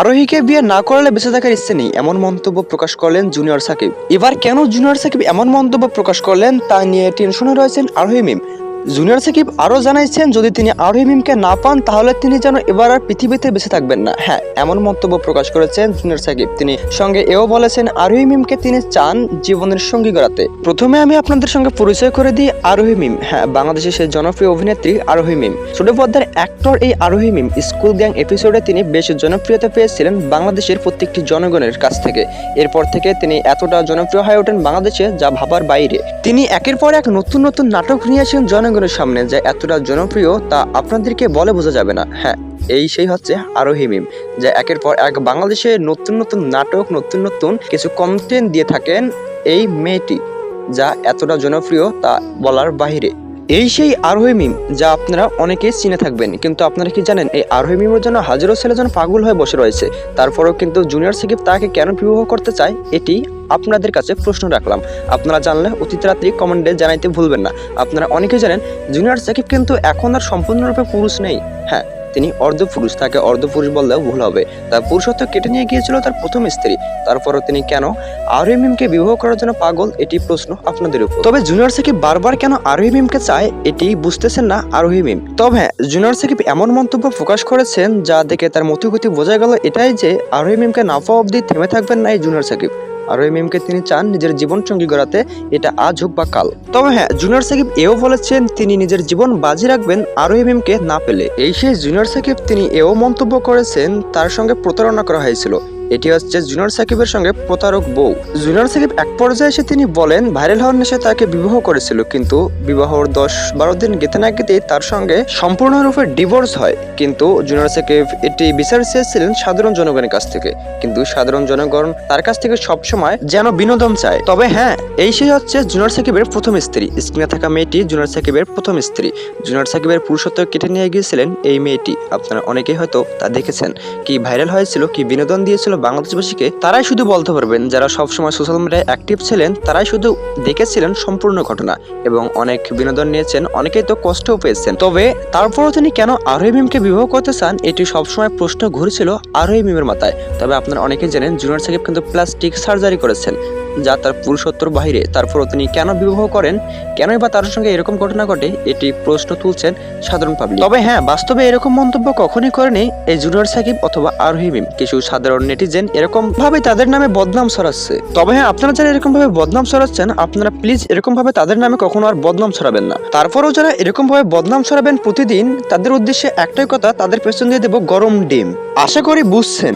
আরোহীকে বিয়ে না করলে বেঁচে থাকার ইচ্ছে নেই, এমন মন্তব্য প্রকাশ করলেন জুনিয়র সাকিব। এবার কেন জুনিয়র সাকিব এমন মন্তব্য প্রকাশ করলেন তা নিয়ে টেনশনে রয়েছেন আরোহী মিম। জুনিয়র সাকিব আরও জানাইছেন, যদি তিনি আরোহী মিমকে না পান, তাহলে তিনি যেন এবার আর পৃথিবীতে বেঁচে থাকবেন না। হ্যাঁ এমন মন্তব্য প্রকাশ করেছেন জুনিয়র সাকিব। তিনি সঙ্গে এও বলেছেন, আরোহী মিমকে তিনি চান জীবনের সঙ্গী গড়াতে প্রথমে আমি আপনাদের সঙ্গে পরিচয় করে দিই আরোহী মিম। হ্যাঁ বাংলাদেশের সেই জনপ্রিয় অভিনেত্রী আরোহী মিম। ছোট পর্দার অ্যাক্টর এই আরোহী মিম। স্কুল গ্যাং এপিসোডে তিনি বেশ জনপ্রিয়তা পেয়েছিলেন বাংলাদেশের প্রত্যেকটি জনগণের কাছ থেকে। এরপর থেকে তিনি এতটা জনপ্রিয় হয়ে ওঠেন বাংলাদেশে, যা ভাবার বাইরে। তিনি একের পর এক নতুন নতুন নাটক নিয়েছেন আসেন জনগণের সামনে যে এতটা জনপ্রিয়, তা আপনাদেরকে বলে বোঝা যাবে না। হ্যাঁ এই সেই হচ্ছে আরোহী মিম, যা একের পর এক বাংলাদেশে নতুন নতুন নাটক, নতুন নতুন কিছু কন্টেন্ট দিয়ে থাকেন এই মেয়েটি, যা এতটা জনপ্রিয় তা বলার বাইরে এই সেই আরোহী মিম, যা আপনারা অনেকেই চিনে থাকবেন। কিন্তু আপনারা কি জানেন, এই আরোহী মিমের জন্য হাজারো যেন পাগল হয়ে বসে রয়েছে? তারপরেও কিন্তু জুনিয়র সাকিব তাকে কেন বিবাহ করতে চায়, এটি আপনাদের কাছে প্রশ্ন রাখলাম। আপনারা জানলে অতীত রাত্রি কমেন্টে জানাইতে ভুলবেন না। আপনারা অনেকেই জানেন, জুনিয়র সাকিব কিন্তু এখন আর সম্পূর্ণরূপে পুরুষ নেই। হ্যাঁ তিনি অর্ধপুরুষ, তাকে অর্ধপুরুষ বললেও ভুল হবে। তার পুরুষত্ব কেটে নিয়ে গিয়েছিল তার প্রথম স্ত্রী। তারপরও তিনি কেন আরএমএমকে বিবাহ করার জন্য পাগল? এটি প্রশ্ন আপনাদের উপর। তবে জুনিয়র সাকিব বারবার কেন আরোহিমিমকে চায়, এটি বুঝতেছেন না আরোহিমিম। তবে হ্যাঁ জুনিয়র সাকিব এমন মন্তব্য প্রকাশ করেছেন যা দেখে তার মতিগতি বোঝা গেল এটাই যে আরোহিমিমকে না পাওয়া অব্দি থেমে থাকবেন না এই জুনিয়র সাকিব। আর ওই মিমকে তিনি চান নিজের জীবন সঙ্গী গড়াতে, এটা আজ হোক বা কাল। তবে হ্যাঁ জুনিয়র সাকিব এও বলেছেন তিনি নিজের জীবন বাজি রাখবেন আরোহী মিমকে না পেলে। এই সেই জুনিয়র সাকিব তিনি এও মন্তব্য করেছেন, তার সঙ্গে প্রতারণা করা হয়েছিল। এটি হচ্ছে জুনিয়র সাকিবের সঙ্গে প্রতারক বউ। জুনিয়র সাকিব এক পর্যায়ে এসে তিনি বলেন, ভাইরাল হওয়ার নেশে তাকে বিবাহ করেছিল, কিন্তু বিবাহর দশ বারো দিন গেতে না গেতেই তার সঙ্গে সম্পূর্ণরূপে ডিভোর্স হয়। কিন্তু জুনিয়র সাকিব এটি বিচার চেয়েছিলেন সাধারণ জনগণের কাছ থেকে। কিন্তু সাধারণ জনগণ তার কাছ থেকে সবসময় যেন বিনোদন চায়। তবে হ্যাঁ এই সেই হচ্ছে জুনিয়র সাকিবের প্রথম স্ত্রী। স্ক্রিনে থাকা মেয়েটি জুনিয়র সাকিবের প্রথম স্ত্রী। জুনিয়র সাকিবের পুরুষত্ব কেটে নিয়ে গিয়েছিলেন এই মেয়েটি। আপনারা অনেকেই হয়তো তা দেখেছেন। কি ভাইরাল হয়েছিল, কি বিনোদন দিয়েছিল বাংলাদেশবাসীকে তারাই শুধু বলতে পারবেন, যারা সবসময় সোশ্যাল মিডিয়ায় অ্যাক্টিভ ছিলেন, তারাই শুধু দেখেছিলেন সম্পূর্ণ ঘটনা এবং অনেক বিনোদন নিয়েছেন, অনেকেই তো কষ্টও পেয়েছেন। তবে তারপরও তিনি কেন আরোহী মিমকে বিবাহ করতে চান, এটি সবসময় প্রশ্ন ঘুরেছিল আরোহী মিমের মাথায়। তবে আপনারা অনেকেই জানেন জুনিয়র সাকিব কিন্তু প্লাস্টিক সার্জারি করেছেন, যা তার পুরুষত্বর বাইরে তারপরও তিনি কেন বিবাহ করেন, কেনই বা তার সঙ্গে এরকম ঘটনা ঘটে, এটি প্রশ্ন তুলছেন সাধারণ পাবলিক তবে হ্যাঁ বাস্তবে এরকম মন্তব্য কখনই করেনি এই জুনিয়র সাকিব অথবা আরোহী মিম। কিছু সাধারণ নেটিজেন এরকম ভাবে তাদের নামে বদনাম ছড়াচ্ছে। তবে হ্যাঁ আপনারা যারা এরকম ভাবে বদনাম ছড়াচ্ছেন, আপনারা প্লিজ এরকম ভাবে তাদের নামে কখনো আর বদনাম ছড়াবেন না। তারপরেও যারা এরকম ভাবে বদনাম ছড়াবেন প্রতিদিন, তাদের উদ্দেশ্যে একটাই কথা, তাদের পেছন দিয়ে দেবো গরম ডিম। আশা করি বুঝছেন।